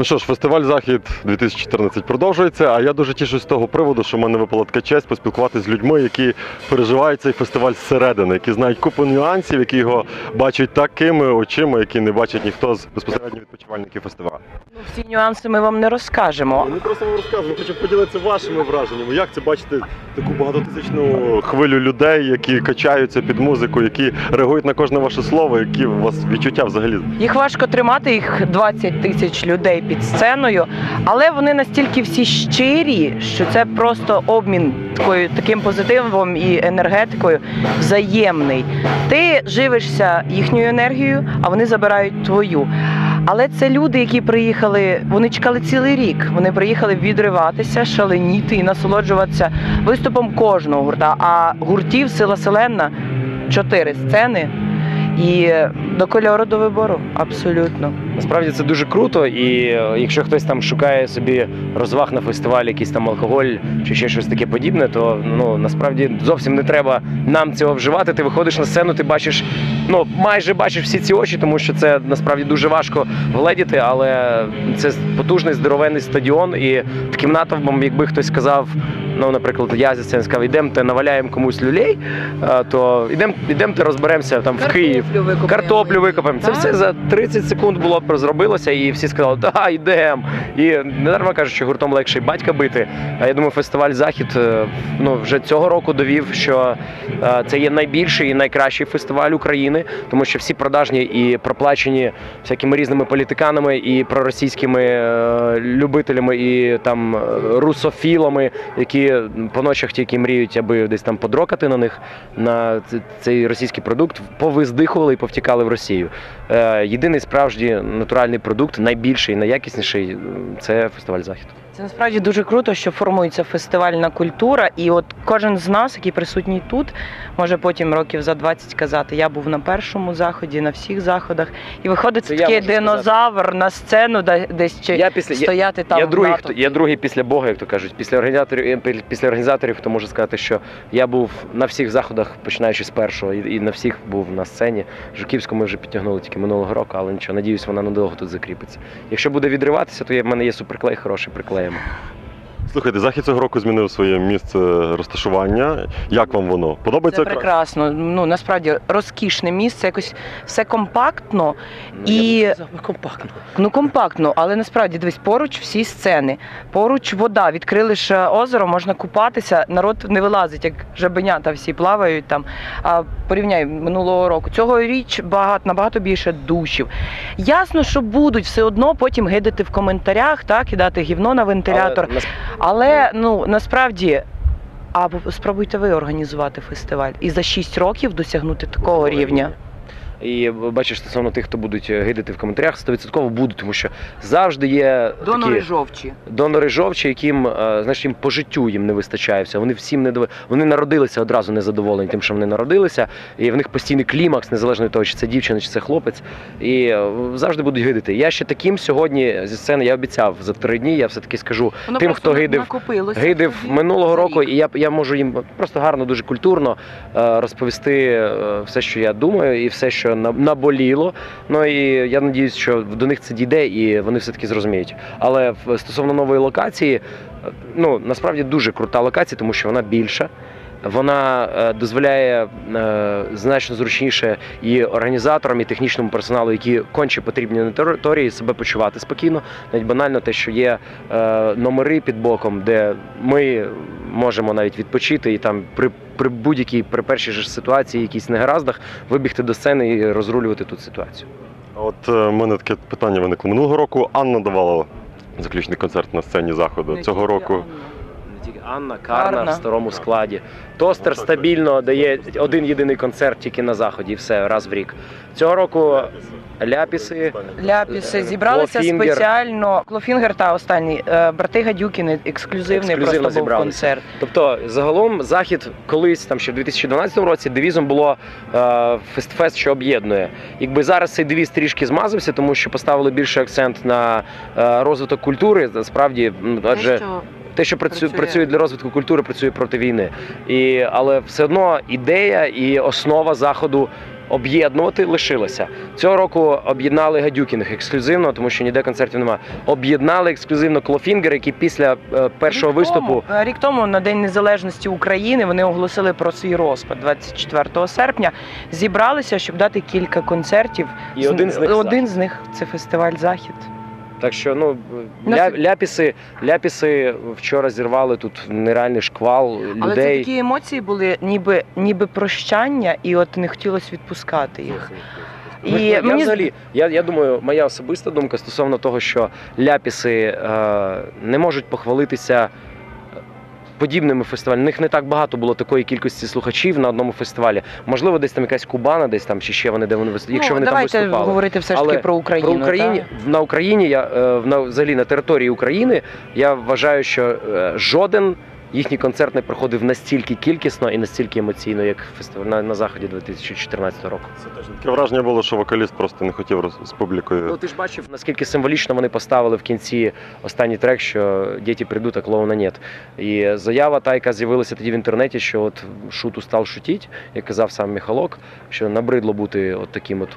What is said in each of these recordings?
Ну що ж, фестиваль Захід 2014 продовжується. А я дуже тішусь з того приводу, що в мене випала така честь поспілкуватися з людьми, які переживають цей фестиваль зсередини, які знають купу нюансів, які його бачать такими очима, які не бачить ніхто з безпосередньо відпочивальників фестивалю. Ну, всі нюанси ми вам не розкажемо. Ми просто вам розказуємо, хочу поділитися вашими враженнями. Як це бачити таку багатотисячну хвилю людей, які качаються під музику, які реагують на кожне ваше слово, які у вас відчуття взагалі? Їх важко тримати, їх 20 тисяч людей під сценою, але вони настільки всі щирі, що це просто обмін такою таким позитивом і енергетикою взаємний. Ти живишся їхньою енергією, а вони забирають твою. Але це люди, які приїхали, вони чекали цілий рік. Вони приїхали відриватися, шаленіти і насолоджуватися виступом кожного гурта. А гуртів Сила Селенна чотири сцени. І до кольору до вибору, абсолютно. Насправді це дуже круто, і е, якщо хтось там шукає собі розваг на фестивалі, якийсь там алкоголь чи ще щось таке подібне, то ну насправді зовсім не треба нам цього вживати. Ти виходиш на сцену, ти бачиш, ну майже бачиш всі ці очі, тому що це насправді дуже важко вгледіти, але це потужний здоровенний стадіон, і таким натовпом, якби хтось сказав. Ну, наприклад, я зі сцени сказав, ідемте наваляємо комусь люлей, то ідемо ідемте розберемося там в Київ. Картоплю викопаємо. Це все за 30 секунд було б зробилося, і всі сказали, да, йдемо. І не дарма кажуть, що гуртом легше й батька бити. А я думаю, фестиваль Захід е, ну, вже цього року довів, що е, це є найбільший і найкращий фестиваль України, тому що всі продажні і проплачені всякими різними політиканами і проросійськими е, любителями і там русофілами, які по ночах тільки мріють, аби десь там подрокати на них на цей російський продукт, повиздихували і повтікали в Росію. Е, Єдиний справжній натуральний продукт, найбільший, найякісніший це фестиваль Захід. Це насправді дуже круто, що формується фестивальна культура, і от кожен з нас, який присутній тут, може потім років за 20 казати, я був на першому заході, на всіх заходах, і виходить Це такий можу сказати. динозавр на сцену, десь чи Я після я, стояти там. я другий, хто я другий після Бога, як то кажуть. Після організаторів е, після організаторів, хто може сказати, що я був на всіх заходах, починаючи з першого, і, і на всіх був на сцені. Жуківську ми вже підтягнули тільки минулого року, але нічого, надіюсь, вона надовго тут закріпиться. Якщо буде відриватися, то в мене є суперклей хороший, problema. Слухайте, захід цього року змінив своє місце розташування. Як вам воно? Подобається Це прекрасно. Ну насправді розкішне місце, якось все компактно. Ну, І- компактно. Ну компактно, але насправді дивись, поруч всі сцени, поруч вода. Відкрили ж озеро, можна купатися. Народ не вилазить, як жабенята всі плавають там. А порівняй минулого року. Цього річ багато набагато більше душів. Ясно, що будуть все одно потім гидати в коментарях, так кидати гівно на вентилятор. Але Але ну насправді. А спробуйте ви організувати фестиваль і за 6 років досягнути такого рівня. І бачиш, стосовно тих, хто будуть е, гидати в коментарях, 100% будуть, тому що завжди є такі жовчі. донори жовчі, яким е, знаєш, їм по життю їм не вистачає все. Вони всім не вони народилися одразу незадоволені тим, що вони народилися, і в них постійний клімакс, незалежно від того, чи це дівчина, чи це хлопець. І е, завжди будуть гидати. Я ще таким сьогодні зі сцени я обіцяв за три дні. Я все таки скажу тим, хто гидив. Гидив минулого року, і я я можу їм просто гарно, дуже культурно розповісти все, що я думаю, і все, що на- наболіло. Ну і я надіюсь, що до них це дійде, і вони все таки зрозуміють. Але стосовно нової локації, ну насправді дуже крута локація, тому що вона більша. Вона е, дозволяє е, значно зручніше і організаторам, і технічному персоналу, які конче потрібні на території, себе почувати спокійно. Навіть банально те, що є е, номери під боком, де ми можемо навіть відпочити і там при, при будь-якій при першій же ситуації, якісь негараздах, вибігти до сцени і розрулювати тут ситуацію. От е, в мене таке питання виникло. Минулого року Анна давала заключний концерт на сцені заходу. Цього року тільки Анна, Карна, Карна. в старому складі. Тостер стабільно дає один єдиний концерт тільки на заході, і все раз в рік. Цього року ляпіси. Ляпіси зібралися Клофінгер. спеціально. Клофінгер та останній е, брати Гадюкіни, ексклюзивний Ексклюзивно просто був зібралися. концерт. Тобто, загалом захід колись там ще в 2012 році девізом було е, фестфест, що об'єднує. Якби зараз цей девіз трішки змазався, тому що поставили більше акцент на е, розвиток культури. Насправді, м, адже що те, що працює, Працює. для розвитку культури, працює проти війни. І, але все одно ідея і основа заходу об'єднувати лишилося. Цього року об'єднали гадюкіних ексклюзивно, тому що ніде концертів немає. Об'єднали ексклюзивно Клофінгер, які після е, першого Рік виступу. Тому, е, рік тому на День Незалежності України вони оголосили про свій розпад 24 серпня. Зібралися, щоб дати кілька концертів. І один з них один з них це фестиваль Захід. Так що ну ля, ляпіси, ляпіси вчора зірвали тут нереальний шквал Але це такі емоції були, ніби ніби прощання, і от не хотілося відпускати їх. І І я мені взагалі, я, я думаю, моя особиста думка стосовно того, що ляпіси е, не можуть похвалитися подібними фестивалями. У них не так багато було такої кількості слухачів на одному фестивалі. Можливо, десь там якась Кубана, десь там чи ще вони, де вони виступали. Якщо ну, вони там виступали. говорити все ж таки про Україну. Про Україні та? на Україні я е, в- на взагалі на території України я вважаю, що е, жоден їхній концерт не проходив настільки кількісно і настільки емоційно, як фестиваль на, на заході 2014 року. Це теж таке враження було, що вокаліст просто не хотів роз- з публікою. Ну ти ж бачив, наскільки символічно вони поставили в кінці останній трек, що діти прийдуть, а клоуна нет. І заява та, яка з'явилася тоді в інтернеті, що от шут устав шутіть, як казав сам Міхалок, що набридло бути от таким от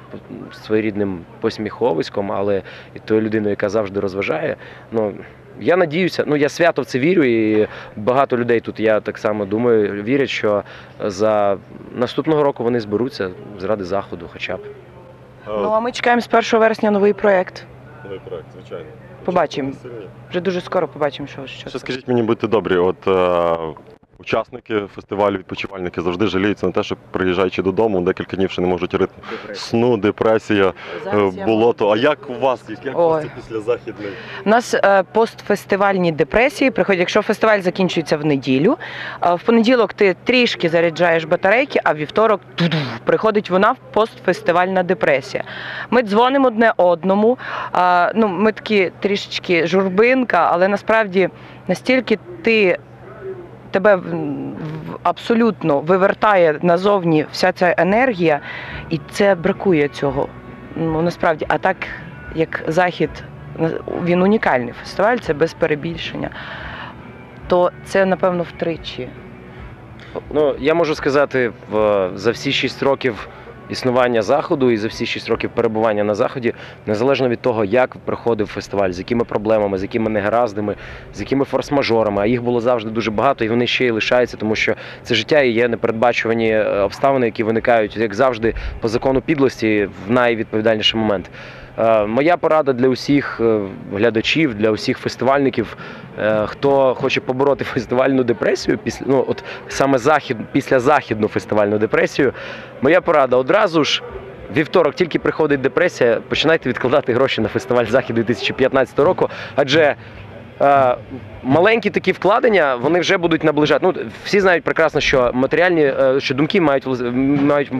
своєрідним посміховиськом, але і тою людиною, яка завжди розважає. Ну я надіюся, ну я свято в це вірю, і багато людей тут, я так само думаю, вірять, що за наступного року вони зберуться заради заходу, хоча б. Ну а ми чекаємо з 1 вересня новий проект. Новий проект, звичайно. Побачимо. Вже дуже скоро побачимо, що, що Ще це. скажіть мені, будьте добрі, от е, учасники фестивалю, відпочивальники завжди жаліються на те, що приїжджаючи додому, декілька днів ще не можуть ритм сну, депресія, е, Зараз я болото. А як у вас? Як у Ой. вас це після західної? У нас е, постфестивальні депресії приходять, якщо фестиваль закінчується в неділю. е, В понеділок ти трішки заряджаєш батарейки, а вівторок ту-ду, приходить вона постфестивальна депресія. Ми дзвонимо одне одному. е, Ну, ми такі трішечки журбинка, але насправді настільки ти. Тебе абсолютно вивертає назовні вся ця енергія, і це бракує цього. Ну насправді, а так як захід він унікальний фестиваль, це без перебільшення. То це, напевно, втричі. Ну, я можу сказати, за всі шість років існування заходу і за всі 6 років перебування на заході, незалежно від того, як проходив фестиваль, з якими проблемами, з якими негараздами, з якими форс-мажорами, а їх було завжди дуже багато, і вони ще й лишаються, тому що це життя і є непередбачувані е, обставини, які виникають, як завжди, по закону підлості в найвідповідальніший момент. Е, Моя порада для усіх е, глядачів, для усіх фестивальників, е, хто хоче побороти фестивальну депресію, після ну от саме захід після західну фестивальну депресію. Моя порада одразу ж. Вівторок тільки приходить депресія, починайте відкладати гроші на фестиваль Захід 2015 року, адже маленькі такі вкладення вони вже будуть наближати. Ну всі знають прекрасно, що матеріальні е, що думки мають мають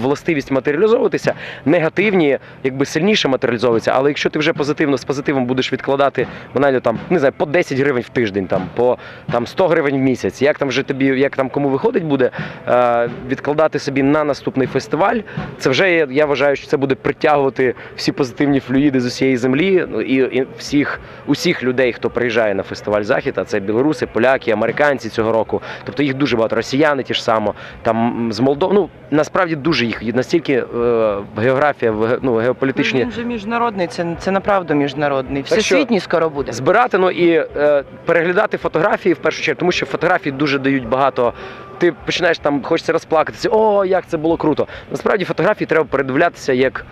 властивість матеріалізовуватися, негативні, якби сильніше матеріалізовуються. Але якщо ти вже позитивно з позитивом будеш відкладати банально там не знаю, по 10 гривень в тиждень, там по там 100 гривень в місяць, як там вже тобі, як там кому виходить буде е, відкладати собі на наступний фестиваль. Це вже я вважаю, що це буде притягувати всі позитивні флюїди з усієї землі ну, і, і всіх усіх людей, хто приїжджає на фестиваль Захід, а це білоруси, поляки, американці цього року. Тобто їх дуже багато, росіяни ті ж само, там з Молдови. Ну насправді дуже їх настільки е, географія, ну, геополітичні Він же міжнародний, це, це направду міжнародний. Всесвітній скоро буде. збирати ну і е, переглядати фотографії в першу чергу, тому що фотографії дуже дають багато. Ти починаєш там, хочеться розплакатися, о, як це було круто. Насправді фотографії треба передивлятися як,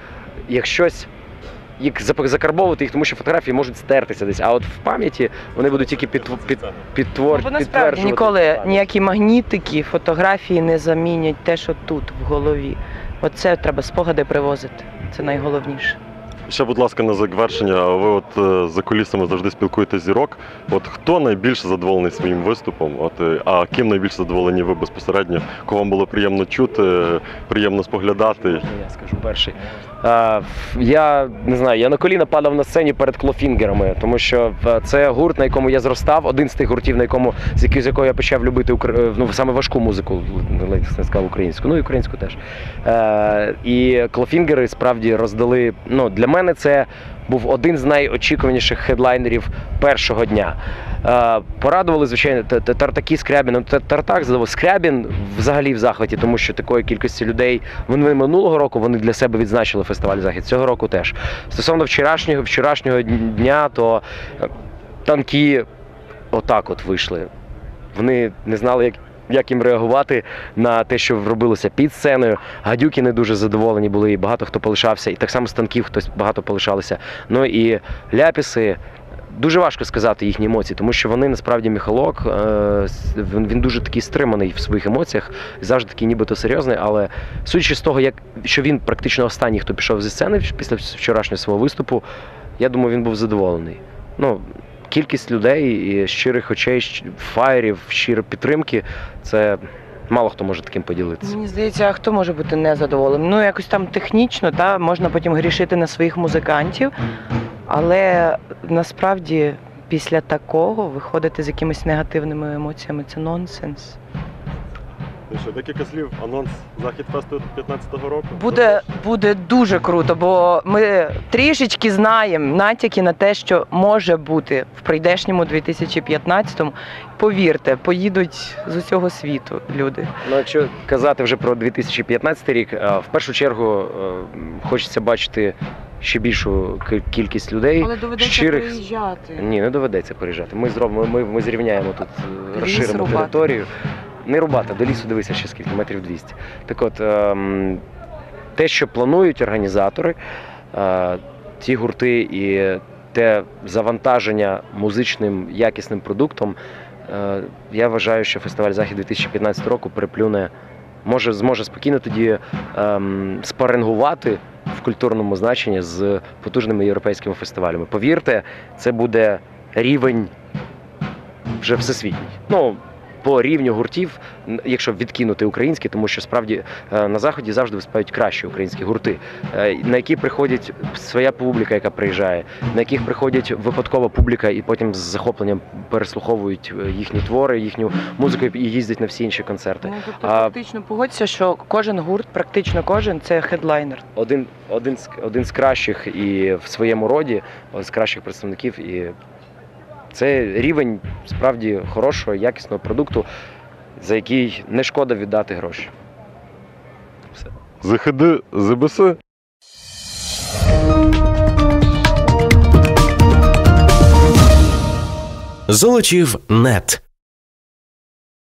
як щось. Зап- закарбовувати їх, тому що фотографії можуть стертися десь, а от в пам'яті вони будуть тільки під, під, підтвор, Ну, бо насправді підтверджувати ніколи ніякі магнітики, фотографії не замінять те, що тут в голові. Оце треба спогади привозити. Це найголовніше. Ще, будь ласка, на завершення. Ви от е, за кулісами завжди спілкуєтесь зірок. От хто найбільше задоволений своїм виступом? От е, а ким найбільше задоволені ви безпосередньо? Кого вам було приємно чути, е, приємно споглядати? Я скажу перший. Ф- я не знаю, я на коліна падав на сцені перед клофінгерами, тому що е, це гурт, на якому я зростав, один з тих гуртів, на якому з якого я почав любити е, ну, саме важку музику, не сказав українську, ну і українську теж. Е, і клофінгери справді роздали. Ну, для мене це був один з найочікуваніших хедлайнерів першого дня. Е, Порадували, звичайно, Т- Т- Тартаки Скрябін. Тартак задавав Скрябін взагалі в захваті, тому що такої кількості людей вони минулого року вони для себе відзначили фестиваль Захід. Цього року теж. Стосовно вчорашнього вчорашнього дня, то е, танки отак от вийшли. Вони не знали, як, як їм реагувати на те, що робилося під сценою. Гадюки не дуже задоволені були, і багато хто полишався, і так само з танків хтось багато полишалися. Ну і ляпіси. Дуже важко сказати їхні емоції, тому що вони насправді міхалок. е, він дуже такий стриманий в своїх емоціях, завжди такий нібито серйозний. Але судячи з того, як що він практично останній, хто пішов зі сцени після вчорашнього свого виступу, я думаю, він був задоволений. Ну, кількість людей і щирих очей, фаєрів, щирої підтримки це мало хто може таким поділитися. Мені здається, а хто може бути незадоволеним? Ну, якось там технічно, та, можна потім грішити на своїх музикантів, але насправді після такого виходити з якимись негативними емоціями це нонсенс. Ну що, декілька слів, анонс Захід фесту 15-го року. Буде, буде дуже круто, бо ми трішечки знаємо натяки на те, що може бути в прийдешньому 2015-му. Повірте, поїдуть з усього світу люди. Ну, якщо казати вже про 2015 рік, е, в першу чергу е, хочеться бачити ще більшу кількість людей. Але доведеться щирих- приїжджати. Ні, не доведеться переїжджати. Ми зробимо, ми, ми зрівняємо тут, е, Ліс розширимо рубати. територію. Не рубати, до лісу дивися ще скільки, метрів 200. Так от, ем, те, що планують організатори, е, ті гурти і те завантаження музичним якісним продуктом, е, я вважаю, що фестиваль Захід 2015 року переплюне, може, зможе спокійно тоді ем, спарингувати в культурному значенні з потужними європейськими фестивалями. Повірте, це буде рівень вже всесвітній. Ну, по рівню гуртів, якщо відкинути українські, тому що справді е, на заході завжди виступають кращі українські гурти, е, на які приходять своя публіка, яка приїжджає, на яких приходять випадкова публіка, і потім з захопленням переслуховують е, їхні твори, їхню музику і їздять на всі інші концерти. Ну, тобто, А- практично погодься, що кожен гурт, практично кожен це хедлайнер. Один, один, з, один з кращих і в своєму роді, з кращих представників. І це рівень справді хорошого, якісного продукту, за який не шкода віддати гроші. ЗХД, ЗБС. Золочів нет.